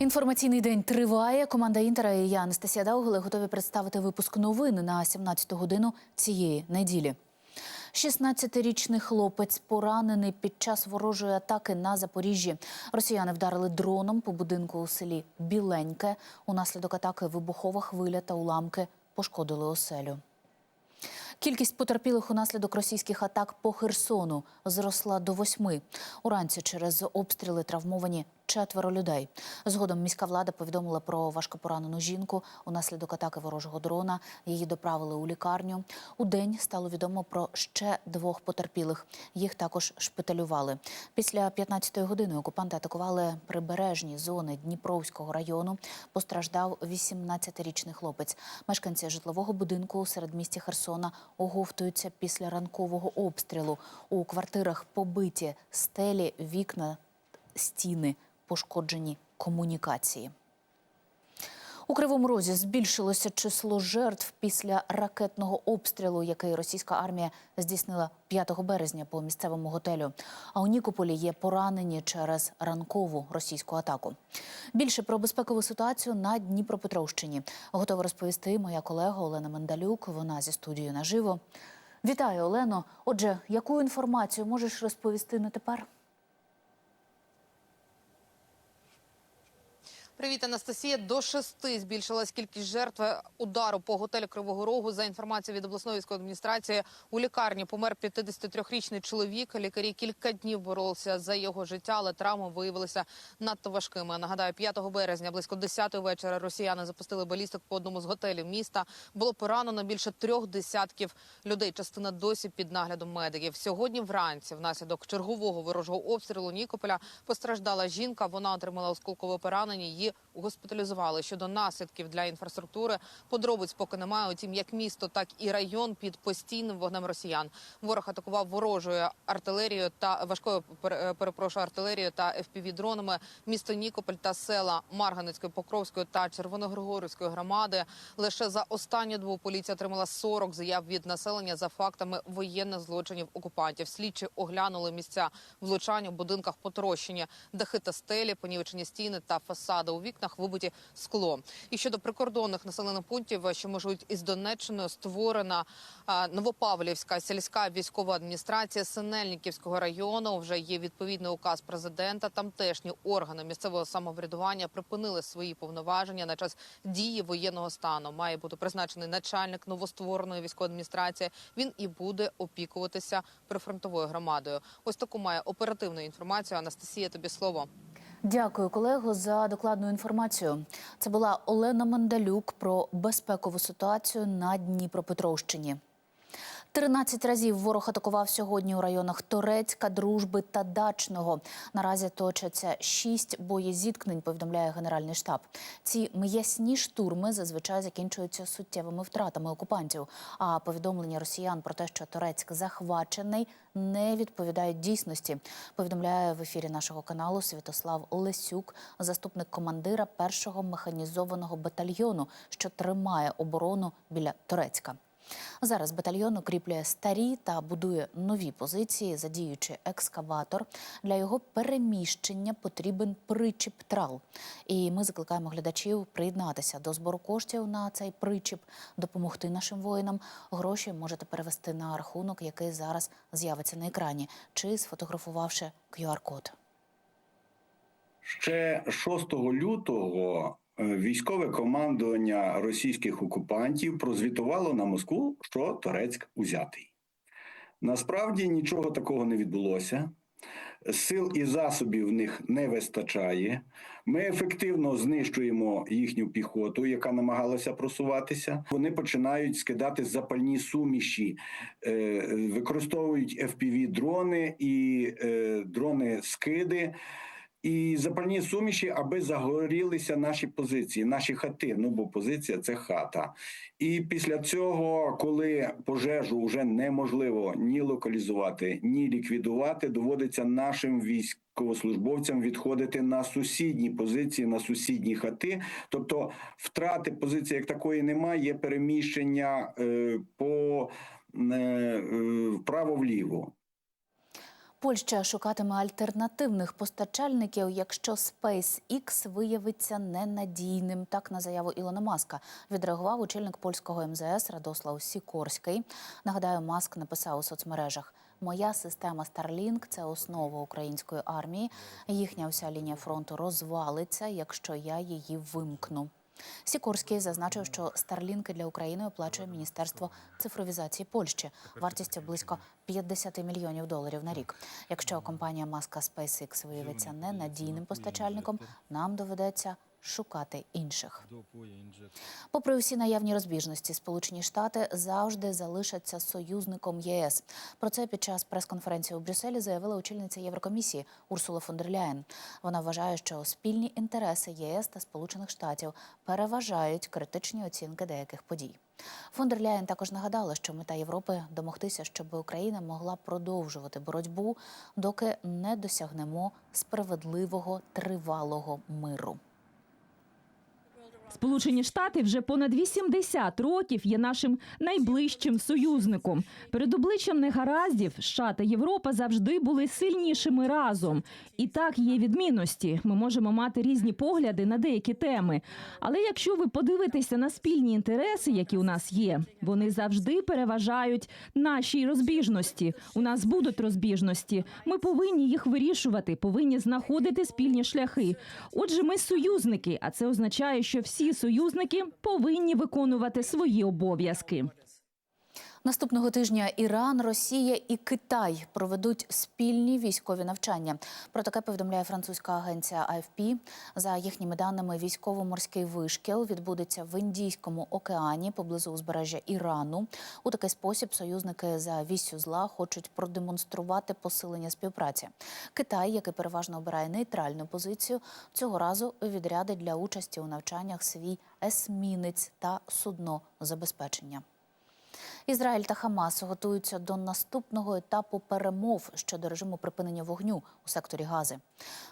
Інформаційний день триває. Команда Інтера і я, Анастасія Даугли, готові представити випуск новин на 17 годину цієї неділі. 16-річний хлопець поранений під час ворожої атаки на Запоріжжі. Росіяни вдарили дроном по будинку у селі Біленьке. Унаслідок атаки вибухова хвиля та уламки пошкодили оселю. Кількість потерпілих унаслідок російських атак по Херсону зросла до восьми. Уранці через обстріли травмовані четверо людей. Згодом міська влада повідомила про важкопоранену жінку. Унаслідок атаки ворожого дрона її доправили у лікарню. У день стало відомо про ще двох потерпілих. Їх також шпиталювали. Після 15-ї години окупанти атакували прибережні зони Дніпровського району. Постраждав 18-річний хлопець. Мешканці житлового будинку у середмісті Херсона оговтуються після ранкового обстрілу. У квартирах побиті стелі, вікна, стіни, пошкоджені комунікації. У Кривому Розі збільшилося число жертв після ракетного обстрілу, який російська армія здійснила 5 березня по місцевому готелю. А у Нікополі є поранені через ранкову російську атаку. Більше про безпекову ситуацію на Дніпропетровщині готова розповісти моя колега Олена Мендалюк. Вона зі студією наживо. Вітаю, Олено. Отже, яку інформацію можеш розповісти на тепер? Привіт, Анастасія. До шести збільшилась кількість жертв удару по готелю Кривого Рогу. За інформацією від обласної військової адміністрації, у лікарні помер 53-річний чоловік. Лікарі кілька днів боролися за його життя, але травми виявилися надто важкими. Нагадаю, 5 березня, близько 10 вечора, росіяни запустили балістик по одному з готелів міста. Було поранено більше трьох десятків людей. Частина досі під наглядом медиків. Сьогодні вранці, внаслідок чергового ворожого обстрілу Нікополя, постраждала жінка. Вона отримала осколкове поранення. Її госпіталізували щодо наслідків для інфраструктури. Подробиць поки немає. Утім, як місто, так і район під постійним вогнем росіян. Ворог атакував ворожою артилерією та важкою пере- перепрошую артилерією та fpv дронами місто Нікополь та села Марганецької, Покровської та Червоногригорівської громади. Лише за останню добу поліція отримала 40 заяв від населення за фактами воєнних злочинів окупантів. Слідчі оглянули місця влучань у будинках потрощені, дахи та стелі, понівечені стіни та фасади. Вікнах вибиті скло. І щодо прикордонних населених пунктів, що межують із Донеччиною, створена Новопавлівська сільська військова адміністрація Синельниківського району. Вже є відповідний указ президента. Тамтешні органи місцевого самоврядування припинили свої повноваження на час дії воєнного стану. Має бути призначений начальник новоствореної військової адміністрації. Він і буде опікуватися прифронтовою громадою. Ось таку має оперативну інформацію. Анастасія, тобі слово. Дякую, колего, за докладну інформацію. Це була Олена Мандалюк про безпекову ситуацію на Дніпропетровщині. 13 разів ворог атакував сьогодні у районах Торецька, Дружби та Дачного. Наразі точаться шість боєзіткнень, повідомляє Генеральний штаб. Ці м'ясні штурми зазвичай закінчуються суттєвими втратами окупантів. А повідомлення росіян про те, що Торецьк захвачений, не відповідають дійсності. Повідомляє в ефірі нашого каналу Святослав Лесюк, заступник командира першого механізованого батальйону, що тримає оборону біля Торецька. Зараз батальйон укріплює старі та будує нові позиції, задіючи екскаватор. Для його переміщення потрібен причіп трал. І ми закликаємо глядачів приєднатися до збору коштів на цей причіп, допомогти нашим воїнам. Гроші можете перевести на рахунок, який зараз з'явиться на екрані, чи сфотографувавши QR-код. Ще 6 лютого військове командування російських окупантів прозвітувало на Москву, що Торецьк узятий. Насправді нічого такого не відбулося. Сил і засобів в них не вистачає. Ми ефективно знищуємо їхню піхоту, яка намагалася просуватися. Вони починають скидати запальні суміші, е, використовують fpv дрони і е, дрони скиди. І запальні суміші, аби загорілися наші позиції, наші хати. Ну бо позиція це хата. І після цього, коли пожежу вже неможливо ні локалізувати, ні ліквідувати, доводиться нашим військовослужбовцям відходити на сусідні позиції, на сусідні хати. Тобто втрати позиції як такої немає, є переміщення е, по е, е, вправо-вліво. Польща шукатиме альтернативних постачальників, якщо SpaceX виявиться ненадійним. Так на заяву Ілона Маска відреагував очільник польського МЗС Радослав Сікорський. Нагадаю, Маск написав у соцмережах. Моя система Starlink – це основа української армії. Їхня вся лінія фронту розвалиться, якщо я її вимкну. Сікорський зазначив, що старлінки для України оплачує Міністерство цифровізації Польщі вартістю близько 50 мільйонів доларів на рік. Якщо компанія Маска SpaceX виявиться ненадійним постачальником, нам доведеться шукати інших. Попри усі наявні розбіжності, Сполучені Штати завжди залишаться союзником ЄС. Про це під час прес-конференції у Брюсселі заявила очільниця Єврокомісії Урсула фон дер Ляєн. Вона вважає, що спільні інтереси ЄС та Сполучених Штатів переважають критичні оцінки деяких подій. Фон дер Ляєн також нагадала, що мета Європи домогтися, щоб Україна могла продовжувати боротьбу, доки не досягнемо справедливого тривалого миру. Сполучені Штати вже понад 80 років є нашим найближчим союзником. Перед обличчям негараздів США та Європа завжди були сильнішими разом. І так є відмінності. Ми можемо мати різні погляди на деякі теми. Але якщо ви подивитеся на спільні інтереси, які у нас є, вони завжди переважають наші розбіжності. У нас будуть розбіжності. Ми повинні їх вирішувати, повинні знаходити спільні шляхи. Отже, ми союзники, а це означає, що всі союзники повинні виконувати свої обов'язки. Наступного тижня Іран, Росія і Китай проведуть спільні військові навчання. Про таке повідомляє французька агенція AFP. За їхніми даними, військово-морський вишкіл відбудеться в Індійському океані поблизу узбережжя Ірану. У такий спосіб союзники за вісю зла хочуть продемонструвати посилення співпраці. Китай, який переважно обирає нейтральну позицію, цього разу відрядить для участі у навчаннях свій есмінець та судно забезпечення. Ізраїль та Хамас готуються до наступного етапу перемов щодо режиму припинення вогню у секторі Гази.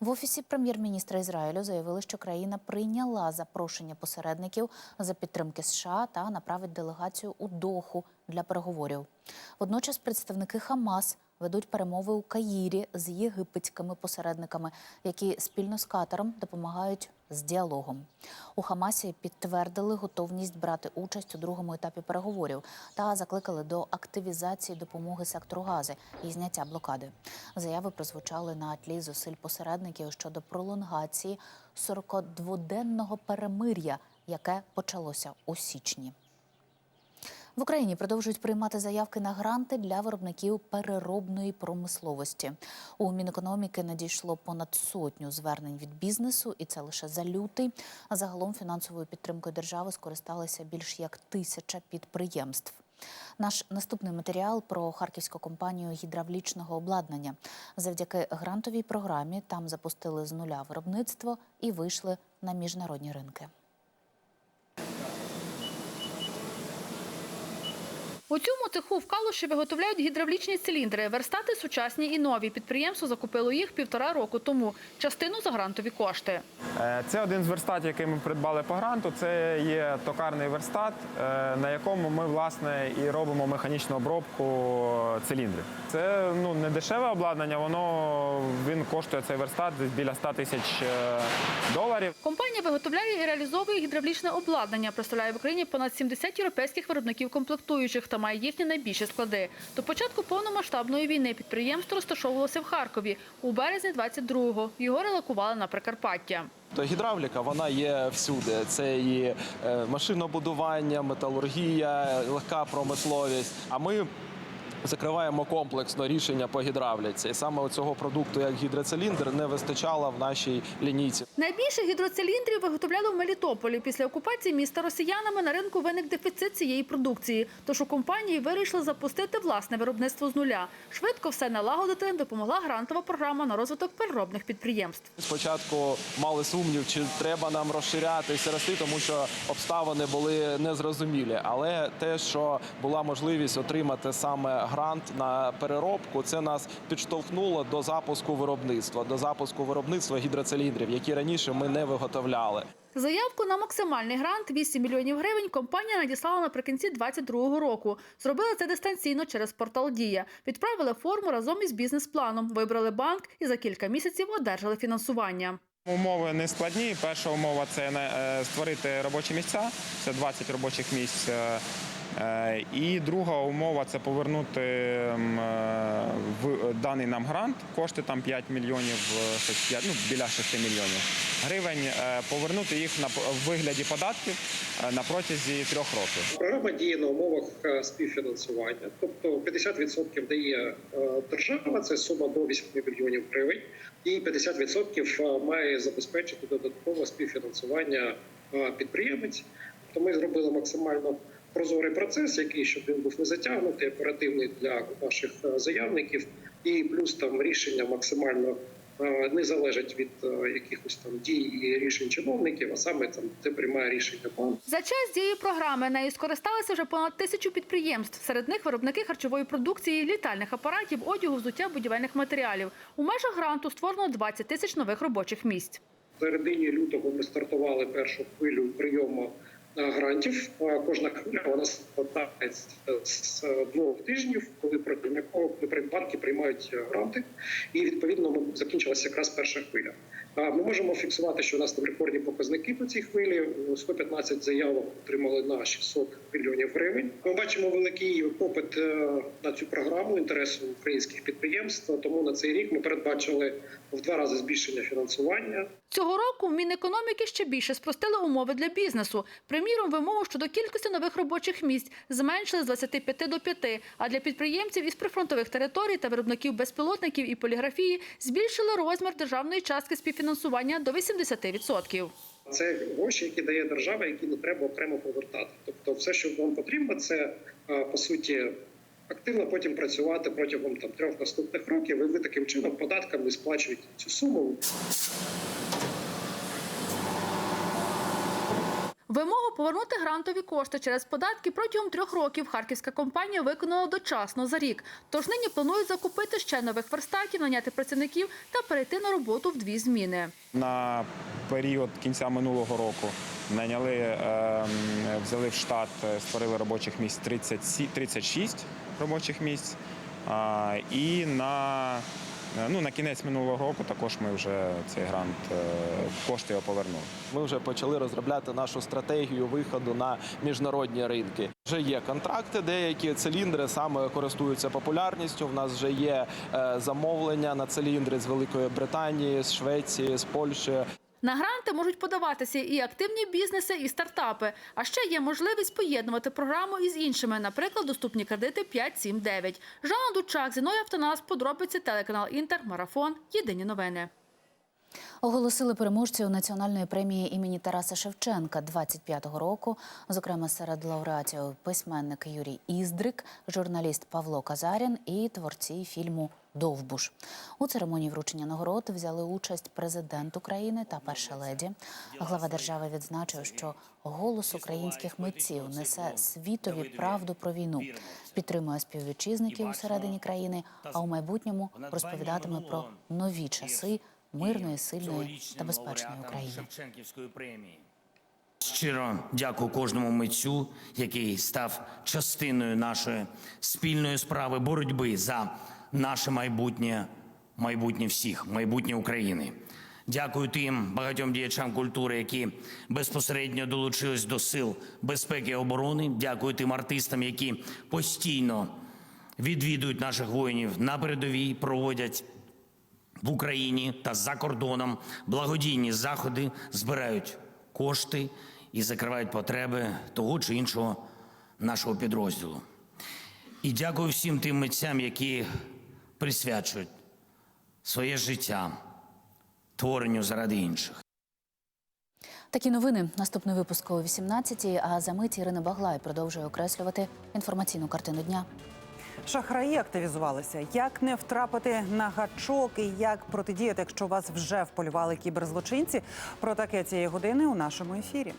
В офісі прем'єр-міністра Ізраїлю заявили, що країна прийняла запрошення посередників за підтримки США та направить делегацію у Доху для переговорів. Водночас представники Хамас ведуть перемови у Каїрі з єгипетськими посередниками, які спільно з Катаром допомагають з діалогом. У Хамасі підтвердили готовність брати участь у другому етапі переговорів та закликали до активізації допомоги сектору Гази і зняття блокади. Заяви прозвучали на тлі зусиль посередників щодо пролонгації 42-денного перемир'я, яке почалося у січні. В Україні продовжують приймати заявки на гранти для виробників переробної промисловості. У Мінекономіки надійшло понад сотню звернень від бізнесу, і це лише за лютий. А загалом фінансовою підтримкою держави скористалися більш як тисяча підприємств. Наш наступний матеріал про харківську компанію гідравлічного обладнання. Завдяки грантовій програмі там запустили з нуля виробництво і вийшли на міжнародні ринки. У цьому цеху в Калуші виготовляють гідравлічні циліндри. Верстати сучасні і нові. Підприємство закупило їх півтора року тому. Частину за грантові кошти. Е, Це один з верстатів, який ми придбали по гранту. Це є токарний верстат, е, на якому ми власне і робимо механічну обробку циліндрів. Це ну не дешеве обладнання, воно він коштує цей верстат десь біля 100 тисяч е, доларів. Компанія виготовляє і реалізовує гідравлічне обладнання. Представляє в Україні понад 70 європейських виробників комплектуючих та має їхні найбільші склади. До початку повномасштабної війни підприємство розташовувалося в Харкові. У березні 22-го його релокували на Прикарпаття. То гідравліка вона є всюди. Це і е, машинобудування, металургія, легка промисловість. А ми закриваємо комплексно рішення по гідравліці. І саме цього продукту, як гідроциліндр, не вистачало в нашій лінійці. Найбільше гідроциліндрів виготовляли в Мелітополі. Після окупації міста росіянами на ринку виник дефіцит цієї продукції. Тож у компанії вирішили запустити власне виробництво з нуля. Швидко все налагодити допомогла грантова програма на розвиток переробних підприємств. Спочатку мали сумнів, чи треба нам розширятися, рости, тому що обставини були незрозумілі. Але те, що була можливість отримати саме грант на переробку. Це нас підштовхнуло до запуску виробництва, до запуску виробництва гідроциліндрів, які раніше ми не виготовляли. Заявку на максимальний грант 8 мільйонів гривень компанія надіслала наприкінці 2022 року. Зробили це дистанційно через портал Дія. Відправили форму разом із бізнес-планом, вибрали банк і за кілька місяців одержали фінансування. Умови не складні. Перша умова це е, створити робочі місця, це 20 робочих місць. е, е, І друга умова це повернути в даний нам грант. Кошти там 5 мільйонів, щось 5, ну біля 6 мільйонів гривень. Повернути їх на вигляді податків на протязі трьох років. Програма діє на умовах співфінансування, тобто 50% дає держава, це сума до 8 мільйонів гривень, і 50% має забезпечити додаткове співфінансування е, підприємець. Тобто ми зробили максимально прозорий процес, який щоб він був не затягнутий, оперативний для наших е, заявників, і плюс там рішення максимально. Е, Не залежать від е, якихось там дій і рішень чиновників, а саме там де приймає рішення банк. За час дії програми нею скористалися вже понад тисячу підприємств. Серед них виробники харчової продукції, літальних апаратів, одягу, взуття, будівельних матеріалів. У межах гранту створено 20 тисяч нових робочих місць. В середині лютого ми стартували першу хвилю прийому грантів. Е, Кожна хвиля вона складається з е, двох тижнів, коли банки приймають е, гранти, і відповідно ми закінчилася якраз перша хвиля. Ми можемо фіксувати, що у нас там рекордні показники по цій хвилі. 115 заявок отримали на 600 мільйонів гривень. Ми бачимо великий попит е, на цю програму інтересу українських підприємств. Тому на цей рік ми передбачили в два рази збільшення фінансування. Цього року в Мінекономіки ще більше спростили умови для бізнесу. Приміром, вимогу щодо кількості нових робочих місць зменшили з 25 до 5, а для підприємців із прифронтових територій та виробників безпілотників і поліграфії збільшили розмір державної частки співфінансування до 80%. Це гроші, які дає держава, які не треба окремо повертати. Тобто, все, що вам потрібно, це е, по суті активно потім працювати протягом там трьох наступних років. І ви таким чином податками сплачуєте цю суму. Вимогу повернути грантові кошти через податки протягом трьох років харківська компанія виконала дочасно за рік. Тож нині планують закупити ще нових верстатів, наняти працівників та перейти на роботу в дві зміни. На період кінця минулого року наняли, е, взяли в штат, е, створили робочих місць 37 36 робочих місць. І на, ну, на кінець минулого року також ми вже цей грант е, кошти його повернули. Ми вже почали розробляти нашу стратегію виходу на міжнародні ринки. Вже є контракти, деякі циліндри саме користуються популярністю. В нас вже є е, замовлення на циліндри з Великої Британії, з Швеції, з Польщі. На гранти можуть подаватися і активні бізнеси, і стартапи. А ще є можливість поєднувати програму із іншими, наприклад, доступні кредити 5-7-9. Жанна Дучак, Зіною Автонас, подробиці, телеканал Інтер, Марафон, Єдині новини. Оголосили переможців національної премії імені Тараса Шевченка 25-го року. Зокрема, серед лауреатів письменник Юрій Іздрик, журналіст Павло Казарін і творці фільму Довбуш. У церемонії вручення нагород взяли участь президент України та перша леді. Глава держави відзначив, що голос українських митців несе світові правду про війну, підтримує співвітчизників усередині країни, а у майбутньому розповідатиме про нові часи мирної, сильної та безпечної України. Щиро дякую кожному митцю, який став частиною нашої спільної справи боротьби за наше майбутнє, майбутнє всіх, майбутнє України. Дякую тим багатьом діячам культури, які безпосередньо долучились до сил безпеки і оборони. Дякую тим артистам, які постійно відвідують наших воїнів на передовій, проводять в Україні та за кордоном благодійні заходи збирають кошти і закривають потреби того чи іншого нашого підрозділу. І дякую всім тим митцям, які присвячують своє життя творенню заради інших. Такі новини. Наступний випуск о 18-й, А за мить Ірина Баглай продовжує окреслювати інформаційну картину дня. Шахраї активізувалися. Як не втрапити на гачок і як протидіяти, якщо вас вже вполювали кіберзлочинці? Про таке цієї години у нашому ефірі.